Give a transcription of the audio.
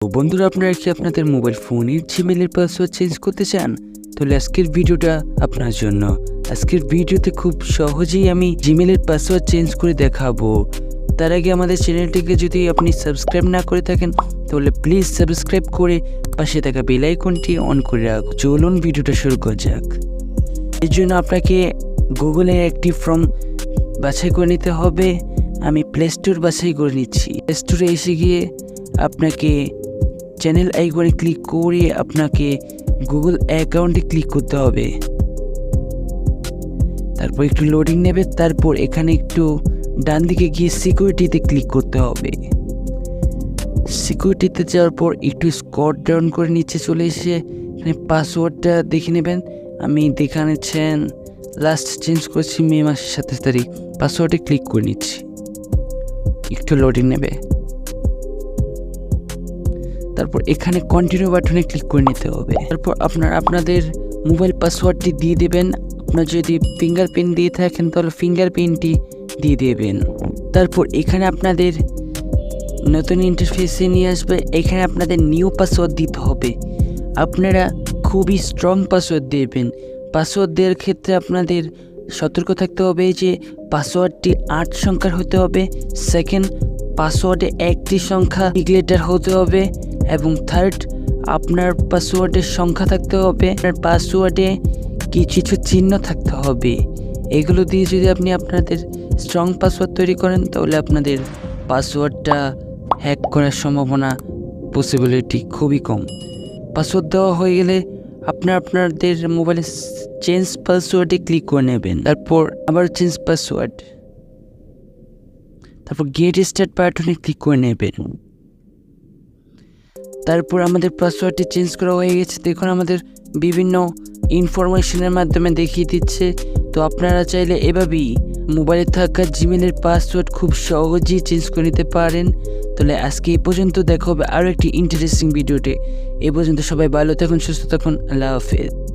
তো বন্ধুরা, আপনারা কি আপনাদের মোবাইল ফোনের জিমেলের পাসওয়ার্ড চেঞ্জ করতে চান? তাহলে আজকের ভিডিওটা আপনার জন্য। আজকের ভিডিওতে খুব সহজেই আমি জিমেলের পাসওয়ার্ড চেঞ্জ করে দেখাবো। তার আগে আমাদের চ্যানেলটিকে যদি আপনি সাবস্ক্রাইব না করে থাকেন, তাহলে প্লিজ সাবস্ক্রাইব করে পাশে থাকা বেল আইকনটি অন করে রাখুন। চলুন ভিডিওটা শুরু করা যাক। এর জন্য আপনাকে গুগলে একটি ফর্ম বাছাই করে নিতে হবে। আমি প্লে স্টোর বাছাই করে নিচ্ছি। প্লে স্টোরে এসে গিয়ে আপনাকে চ্যানেল আইকনে ক্লিক করে আপনাকে গুগল অ্যাকাউন্টে ক্লিক করতে হবে। তারপর একটু লোডিং নেবে, তারপর এখানে একটু ডান দিকে গিয়ে সিকিউরিটিতে ক্লিক করতে হবে। সিকিউরিটিতে যাওয়ার পর একটু স্কট ডাউন করে নিচে চলে এসে এখানে পাসওয়ার্ডটা দেখে নেবেন। আমি দেখে নিচ্ছেন লাস্ট চেঞ্জ করছি মে মাসের সাতাশ তারিখ পাসওয়ার্ডে ক্লিক করে নিচ্ছি। একটু লোডিং নেবে। তারপর এখানে কন্টিনিউ বাটনে ক্লিক করে নিতে হবে। তারপর আপনার আপনাদের মোবাইল পাসওয়ার্ডটি দিয়ে দেবেন। আপনার যদি ফিঙ্গারপ্রিন্ট দিয়ে থাকেন, তাহলে ফিঙ্গারপ্রিন্টটি দিয়ে দেবেন। তারপর এখানে আপনাদের নতুন ইন্টারফেসে নিয়ে আসবে। এখানে আপনাদের নিউ পাসওয়ার্ড দিতে হবে। আপনারা খুবই স্ট্রং পাসওয়ার্ড দেবেন। পাসওয়ার্ড দেওয়ার ক্ষেত্রে আপনাদের সতর্ক থাকতে হবে যে পাসওয়ার্ডটি আট সংখ্যার হতে হবে। সেকেন্ড পাসওয়ার্ডে একটি সংখ্যা লেটার হতে হবে। এবং থার্ড আপনার পাসওয়ার্ডের সংখ্যা থাকতে হবে। আপনার পাসওয়ার্ডে কিছু চিহ্ন থাকতে হবে। এগুলো দিয়ে যদি আপনি আপনাদের স্ট্রং পাসওয়ার্ড তৈরি করেন, তাহলে আপনাদের পাসওয়ার্ডটা হ্যাক করার সম্ভাবনা পসিবিলিটি খুবই কম। পাসওয়ার্ড দেওয়া হয়ে গেলে আপনার আপনাদের মোবাইলে চেঞ্জ পাসওয়ার্ডে ক্লিক করে নেবেন। তারপর আবার চেঞ্জ পাসওয়ার্ড তারপর গেট স্টার্ট বাটনে ক্লিক করে নেবেন। তারপর আমাদের পাসওয়ার্ডটি চেঞ্জ করা হয়ে গেছে। দেখুন, আমাদের বিভিন্ন ইনফরমেশনের মাধ্যমে দেখিয়ে দিচ্ছে। তো আপনারা চাইলে এভাবেই মোবাইলে থাকা জিমেলের পাসওয়ার্ড খুব সহজেই চেঞ্জ করে নিতে পারেন। তাহলে আজকে এই পর্যন্ত দেখা হবে আরও একটি ইন্টারেস্টিং ভিডিওতে এ পর্যন্ত সবাই ভালো থাকুন, সুস্থ থাকুন, আল্লাহ হাফেজ।